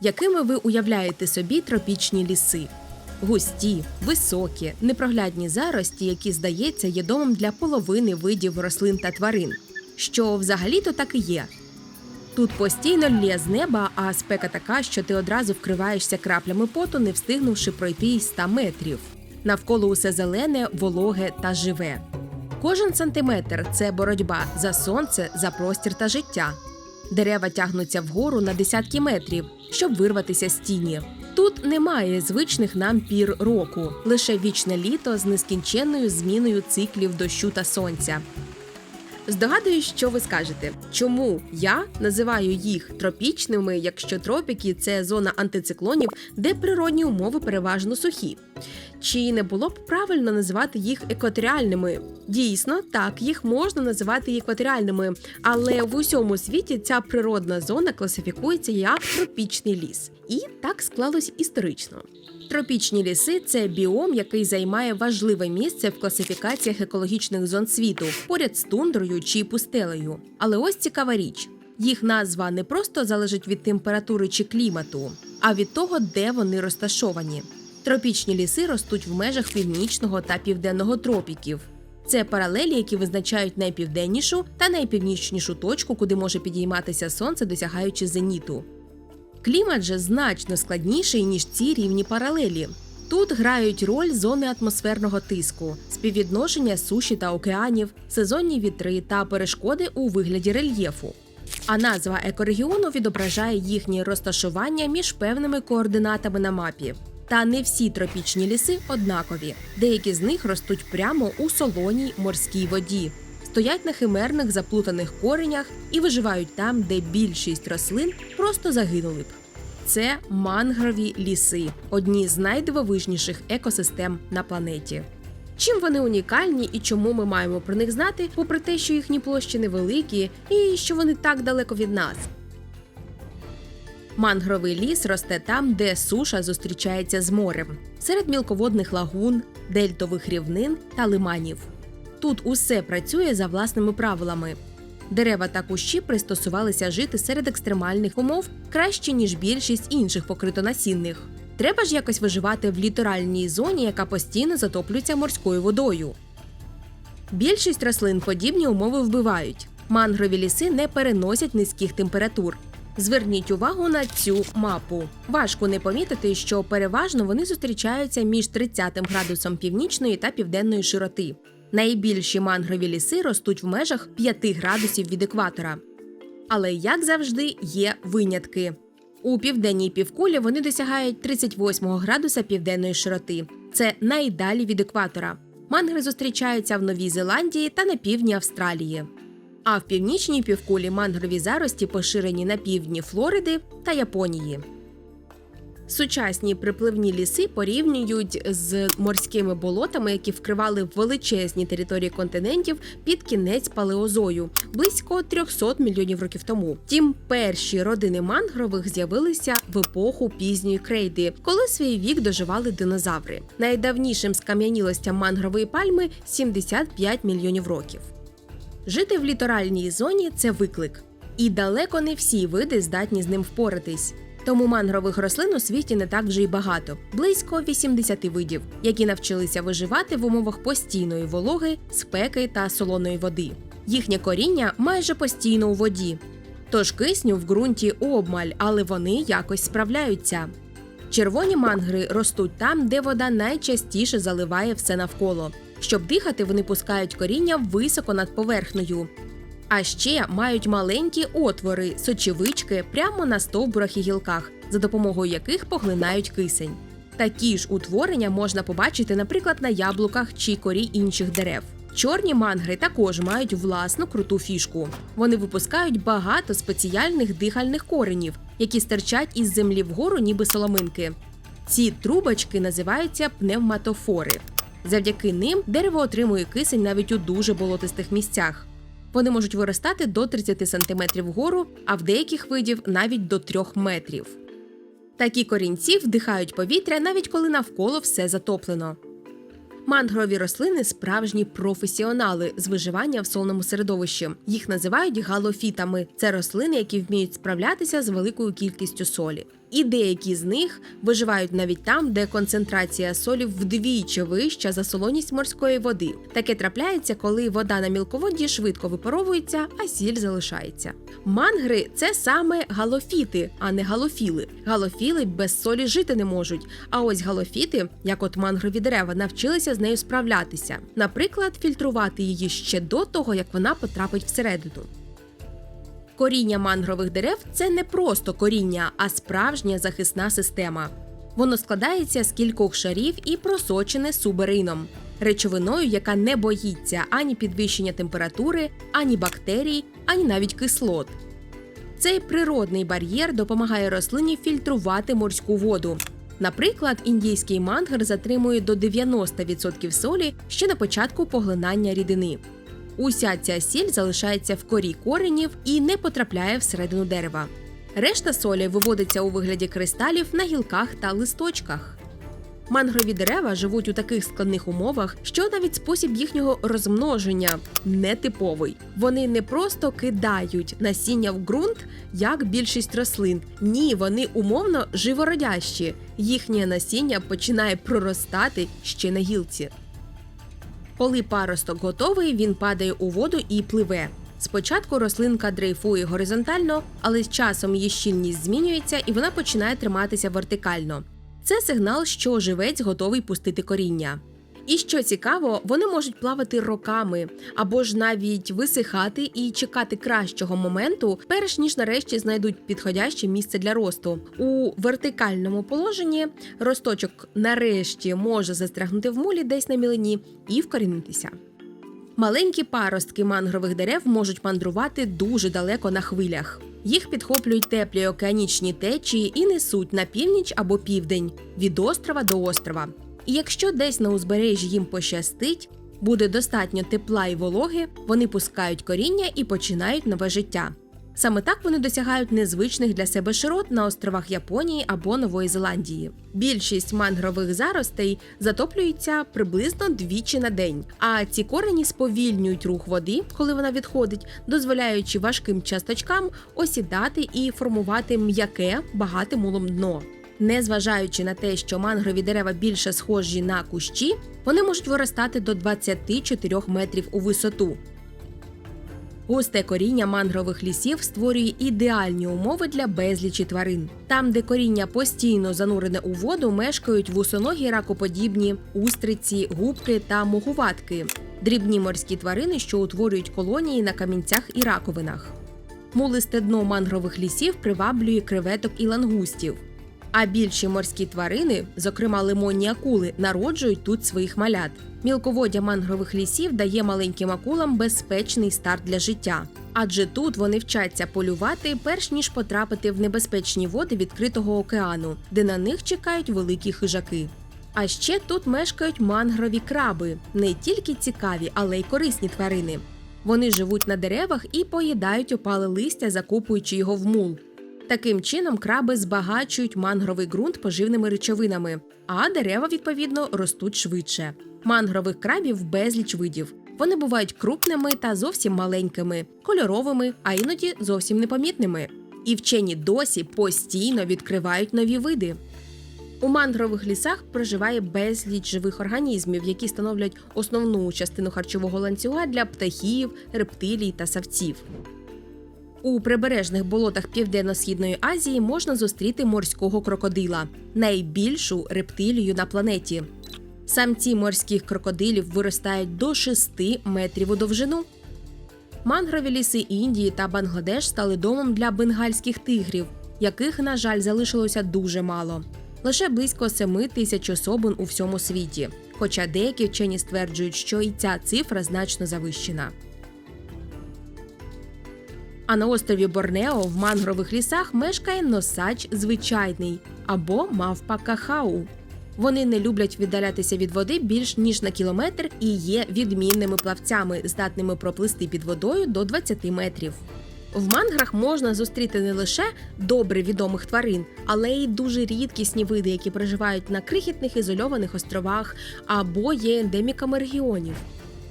Якими ви уявляєте собі тропічні ліси? Густі, високі, непроглядні зарості, які, здається, є домом для половини видів рослин та тварин. Що взагалі-то так і є. Тут постійно лє з неба, а спека така, що ти одразу вкриваєшся краплями поту, не встигнувши пройти й 100 метрів. Навколо усе зелене, вологе та живе. Кожен сантиметр це боротьба за сонце, за простір та життя. Дерева тягнуться вгору на десятки метрів, щоб вирватися з тіні. Тут немає звичних нам пір року, лише вічне літо з нескінченною зміною циклів дощу та сонця. Здогадуюсь, що ви скажете, чому я називаю їх тропічними, якщо тропіки це зона антициклонів, де природні умови переважно сухі. Чи не було б правильно називати їх екваторіальними? Дійсно, так, їх можна називати екваторіальними, але в усьому світі ця природна зона класифікується як тропічний ліс. І так склалось історично. Тропічні ліси це біом, який займає важливе місце в класифікаціях екологічних зон світу, поряд з тундрою чи пустелею. Але ось цікава річ: їх назва не просто залежить від температури чи клімату, а від того, де вони розташовані. Тропічні ліси ростуть в межах північного та південного тропіків. Це паралелі, які визначають найпівденнішу та найпівнічнішу точку, куди може підійматися сонце, досягаючи зеніту. Клімат же значно складніший, ніж ці рівні паралелі. Тут грають роль зони атмосферного тиску, співвідношення суші та океанів, сезонні вітри та перешкоди у вигляді рельєфу. А назва екорегіону відображає їхнє розташування між певними координатами на мапі. Та не всі тропічні ліси однакові. Деякі з них ростуть прямо у солоній морській воді, стоять на химерних заплутаних коренях і виживають там, де більшість рослин просто загинули б. Це мангрові ліси, одні з найдивовижніших екосистем на планеті. Чим вони унікальні і чому ми маємо про них знати, попри те, що їхні площі невеликі і що вони так далеко від нас. Мангровий ліс росте там, де суша зустрічається з морем, серед мілководних лагун, дельтових рівнин та лиманів. Тут усе працює за власними правилами. Дерева та кущі пристосувалися жити серед екстремальних умов краще, ніж більшість інших покритонасінних. Треба ж якось виживати в літоральній зоні, яка постійно затоплюється морською водою. Більшість рослин подібні умови вбивають. Мангрові ліси не переносять низьких температур. Зверніть увагу на цю мапу. Важко не помітити, що переважно вони зустрічаються між 30 градусом північної та південної широти. Найбільші мангрові ліси ростуть в межах 5 градусів від екватора. Але, як завжди, є винятки. У південній півкулі вони досягають 38 градуса південної широти. Це найдалі від екватора. Мангри зустрічаються в Новій Зеландії та на півдні Австралії. А в північній півкулі мангрові зарості поширені на півдні Флориди та Японії. Сучасні припливні ліси порівнюють з морськими болотами, які вкривали величезні території континентів під кінець палеозою близько 300 мільйонів років тому. Тім перші родини мангрових з'явилися в епоху пізньої крейди, коли свій вік доживали динозаври. Найдавнішим скам'янілостям мангрової пальми 75 мільйонів років. Жити в літоральній зоні це виклик. І далеко не всі види здатні з ним впоратись. Тому мангрових рослин у світі не так вже й багато близько 80 видів, які навчилися виживати в умовах постійної вологи, спеки та солоної води. Їхнє коріння майже постійно у воді. Тож кисню в ґрунті обмаль, але вони якось справляються. Червоні мангри ростуть там, де вода найчастіше заливає все навколо. Щоб дихати, вони пускають коріння високо над поверхнею. А ще мають маленькі отвори, сочевички прямо на стовбурах і гілках, за допомогою яких поглинають кисень. Такі ж утворення можна побачити, наприклад, на яблуках чи корі інших дерев. Чорні мангри також мають власну круту фішку. Вони випускають багато спеціальних дихальних коренів, які стирчать із землі вгору, ніби соломинки. Ці трубочки називаються пневматофори. Завдяки ним дерево отримує кисень навіть у дуже болотистих місцях. Вони можуть виростати до 30 см вгору, а в деяких видів навіть до 3 метрів. Такі корінці вдихають повітря навіть коли навколо все затоплено. Мангрові рослини справжні професіонали з виживання в солному середовищі. Їх називають галофітами. Це рослини, які вміють справлятися з великою кількістю солі. І деякі з них виживають навіть там, де концентрація солів вдвічі вища за солоність морської води. Таке трапляється, коли вода на мілководді швидко випаровується, а сіль залишається. Мангри це саме галофіти, а не галофіли. Галофіли без солі жити не можуть. А ось галофіти, як от мангрові дерева, навчилися з нею справлятися. Наприклад, фільтрувати її ще до того, як вона потрапить всередину. Коріння мангрових дерев це не просто коріння, а справжня захисна система. Воно складається з кількох шарів і просочене суберином, речовиною, яка не боїться ані підвищення температури, ані бактерій, ані навіть кислот. Цей природний бар'єр допомагає рослині фільтрувати морську воду. Наприклад, індійський мангр затримує до 90% солі ще на початку поглинання рідини. Уся ця сіль залишається в корі коренів і не потрапляє всередину дерева. Решта солі виводиться у вигляді кристалів на гілках та листочках. Мангрові дерева живуть у таких складних умовах, що навіть спосіб їхнього розмноження нетиповий. Вони не просто кидають насіння в ґрунт, як більшість рослин. Ні, вони умовно живородящі. Їхнє насіння починає проростати ще на гілці. Коли паросток готовий, він падає у воду і пливе. Спочатку рослинка дрейфує горизонтально, але з часом її щільність змінюється і вона починає триматися вертикально. Це сигнал, що живець готовий пустити коріння. І що цікаво, вони можуть плавати роками або ж навіть висихати і чекати кращого моменту, перш ніж нарешті знайдуть підходяще місце для росту. У вертикальному положенні росточок нарешті може застрягнути в мулі десь на мілині і вкорінитися. Маленькі паростки мангрових дерев можуть мандрувати дуже далеко на хвилях. Їх підхоплюють теплі океанічні течії і несуть на північ або південь від острова до острова. І якщо десь на узбережжі їм пощастить, буде достатньо тепла і вологи, вони пускають коріння і починають нове життя. Саме так вони досягають незвичних для себе широт на островах Японії або Нової Зеландії. Більшість мангрових заростей затоплюються приблизно двічі на день, а ці корені сповільнюють рух води, коли вона відходить, дозволяючи важким часточкам осідати і формувати м'яке, багате мулом дно. Незважаючи на те, що мангрові дерева більше схожі на кущі, вони можуть виростати до 24 метрів у висоту. Густе коріння мангрових лісів створює ідеальні умови для безлічі тварин. Там, де коріння постійно занурене у воду, мешкають вусоногі ракоподібні, устриці, губки та мугуватки дрібні морські тварини, що утворюють колонії на камінцях і раковинах. Мулисте дно мангрових лісів приваблює креветок і лангустів. А більші морські тварини, зокрема лимонні акули, народжують тут своїх малят. Мілководдя мангрових лісів дає маленьким акулам безпечний старт для життя, адже тут вони вчаться полювати, перш ніж потрапити в небезпечні води відкритого океану, де на них чекають великі хижаки. А ще тут мешкають мангрові краби, не тільки цікаві, але й корисні тварини. Вони живуть на деревах і поїдають опале листя, закопуючи його в мул. Таким чином, краби збагачують мангровий ґрунт поживними речовинами, а дерева, відповідно, ростуть швидше. Мангрових крабів безліч видів. Вони бувають крупними та зовсім маленькими, кольоровими, а іноді зовсім непомітними. І вчені досі постійно відкривають нові види. У мангрових лісах проживає безліч живих організмів, які становлять основну частину харчового ланцюга для птахів, рептилій та савців. У прибережних болотах Південно-Східної Азії можна зустріти морського крокодила найбільшу рептилію на планеті. Самці морських крокодилів виростають до 6 метрів у довжину. Мангрові ліси Індії та Бангладеш стали домом для бенгальських тигрів, яких, на жаль, залишилося дуже мало. Лише близько 7 тисяч особин у всьому світі. Хоча деякі вчені стверджують, що і ця цифра значно завищена. А на острові Борнео в мангрових лісах мешкає носач звичайний або мавпа кахау. Вони не люблять віддалятися від води більш ніж на кілометр і є відмінними плавцями, здатними проплисти під водою до 20 метрів. В манграх можна зустріти не лише добре відомих тварин, але й дуже рідкісні види, які проживають на крихітних ізольованих островах або є ендеміками регіонів.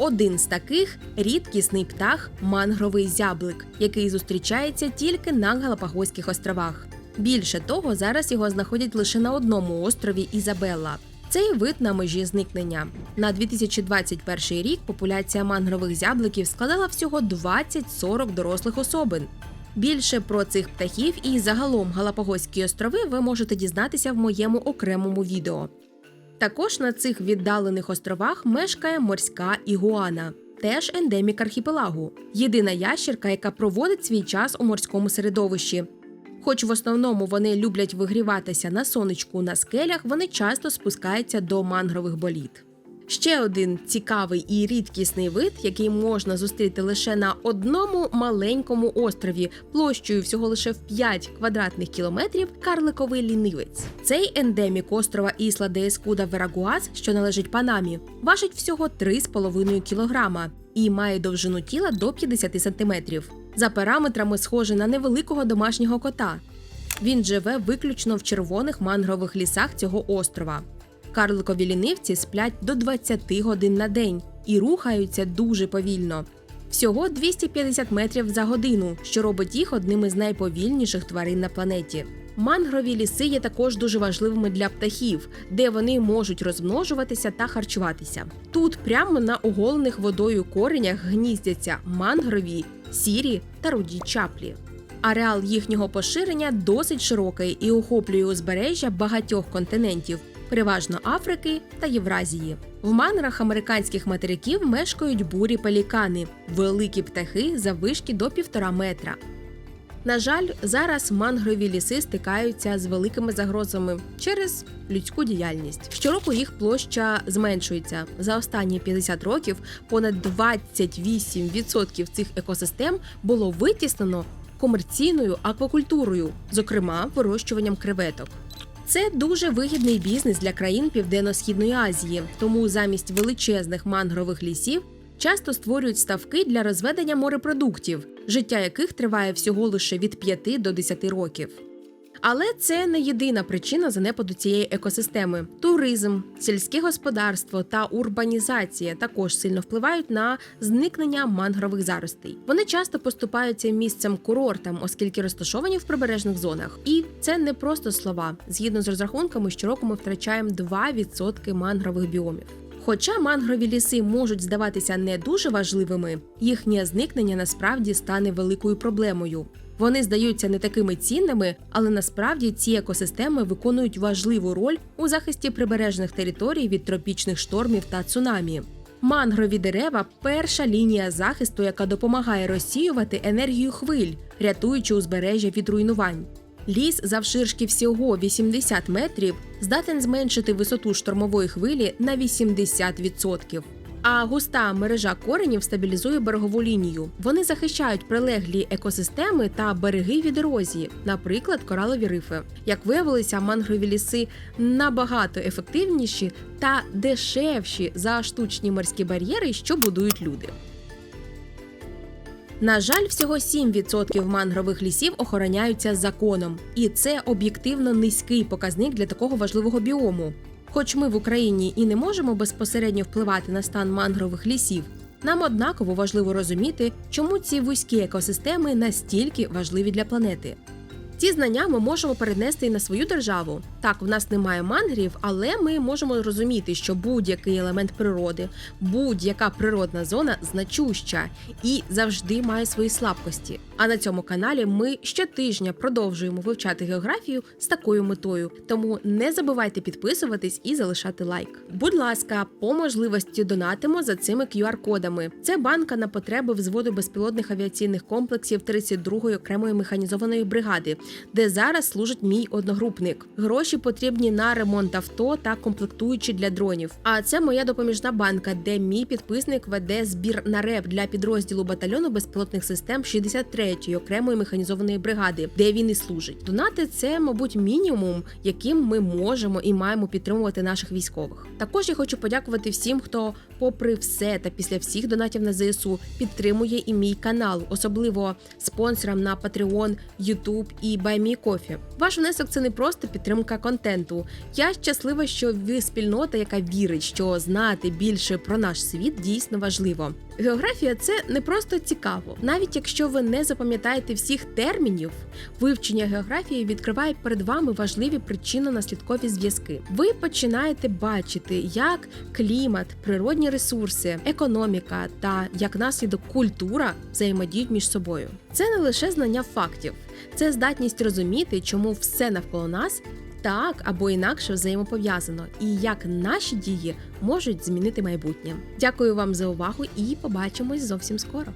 Один з таких рідкісний птах мангровий зяблик, який зустрічається тільки на Галапагоських островах. Більше того, зараз його знаходять лише на одному острові Ізабелла. Цей вид на межі зникнення. На 2021 рік популяція мангрових зябликів складала всього 20-40 дорослих особин. Більше про цих птахів і загалом Галапагоські острови ви можете дізнатися в моєму окремому відео. Також на цих віддалених островах мешкає морська ігуана, теж ендемік архіпелагу, єдина ящерка, яка проводить свій час у морському середовищі. Хоч в основному вони люблять вигріватися на сонечку на скелях, вони часто спускаються до мангрових боліт. Ще один цікавий і рідкісний вид, який можна зустріти лише на одному маленькому острові, площею всього лише в 5 квадратних кілометрів, карликовий лінивець. Цей ендемік острова Ісла де Ескуда Верагуас, що належить Панамі, важить всього 3,5 кілограма і має довжину тіла до 50 сантиметрів. За параметрами схожий на невеликого домашнього кота. Він живе виключно в червоних мангрових лісах цього острова. Карликові лінивці сплять до 20 годин на день і рухаються дуже повільно. Всього 250 метрів за годину, що робить їх одним із найповільніших тварин на планеті. Мангрові ліси є також дуже важливими для птахів, де вони можуть розмножуватися та харчуватися. Тут прямо на оголених водою коренях гніздяться мангрові, сірі та руді чаплі. Ареал їхнього поширення досить широкий і охоплює узбережжя багатьох континентів, переважно Африки та Євразії. В манграх американських материків мешкають бурі пелікани, великі птахи заввишки до півтора метра. На жаль, зараз мангрові ліси стикаються з великими загрозами через людську діяльність. Щороку їх площа зменшується. За останні 50 років понад 28% цих екосистем було витіснено комерційною аквакультурою, зокрема вирощуванням креветок. Це дуже вигідний бізнес для країн Південно-Східної Азії, тому замість величезних мангрових лісів часто створюють ставки для розведення морепродуктів, життя яких триває всього лише від 5 до 10 років. Але це не єдина причина занепаду цієї екосистеми. Туризм, сільське господарство та урбанізація також сильно впливають на зникнення мангрових заростей. Вони часто поступаються місцем курортам, оскільки розташовані в прибережних зонах. І це не просто слова. Згідно з розрахунками, щороку ми втрачаємо 2% мангрових біомів. Хоча мангрові ліси можуть здаватися не дуже важливими, їхнє зникнення насправді стане великою проблемою. Вони здаються не такими цінними, але насправді ці екосистеми виконують важливу роль у захисті прибережних територій від тропічних штормів та цунамі. Мангрові дерева перша лінія захисту, яка допомагає розсіювати енергію хвиль, рятуючи узбережжя від руйнувань. Ліс завширшки всього 80 метрів здатен зменшити висоту штормової хвилі на 80%. А густа мережа коренів стабілізує берегову лінію. Вони захищають прилеглі екосистеми та береги від ерозії, наприклад, коралові рифи. Як виявилося, мангрові ліси набагато ефективніші та дешевші за штучні морські бар'єри, що будують люди. На жаль, всього 7% мангрових лісів охороняються законом, і це об'єктивно низький показник для такого важливого біому. Хоч ми в Україні і не можемо безпосередньо впливати на стан мангрових лісів, нам однаково важливо розуміти, чому ці вузькі екосистеми настільки важливі для планети. Ці знання ми можемо перенести і на свою державу. Так, в нас немає мангрів, але ми можемо розуміти, що будь-який елемент природи, будь-яка природна зона значуща і завжди має свої слабкості. А на цьому каналі ми щотижня продовжуємо вивчати географію з такою метою. Тому не забувайте підписуватись і залишати лайк. Будь ласка, по можливості донатимо за цими QR-кодами. Це банка на потреби взводу безпілотних авіаційних комплексів 32-ї окремої механізованої бригади, де зараз служить мій одногрупник. Гроші потрібні на ремонт авто та комплектуючі для дронів. А це моя допоміжна банка, де мій підписник веде збір на реп для підрозділу батальйону безпілотних систем 63-ї окремої механізованої бригади, де він і служить. Донати це, мабуть, мінімум, яким ми можемо і маємо підтримувати наших військових. Також я хочу подякувати всім, хто, попри все та після всіх донатів на ЗСУ, підтримує і мій канал, особливо спонсорам на Patreon, YouTube і BuyMeCoffee. Ваш внесок це не просто підтримка контенту. Я щаслива, що ви спільнота, яка вірить, що знати більше про наш світ дійсно важливо. Географія це не просто цікаво, навіть якщо ви не запам'ятаєте всіх термінів, вивчення географії відкриває перед вами важливі причинно-наслідкові зв'язки. Ви починаєте бачити, як клімат, природні ресурси, економіка та як наслідок культура взаємодіють між собою. Це не лише знання фактів, це здатність розуміти, чому все навколо нас так або інакше взаємопов'язано, і як наші дії можуть змінити майбутнє. Дякую вам за увагу і побачимось зовсім скоро.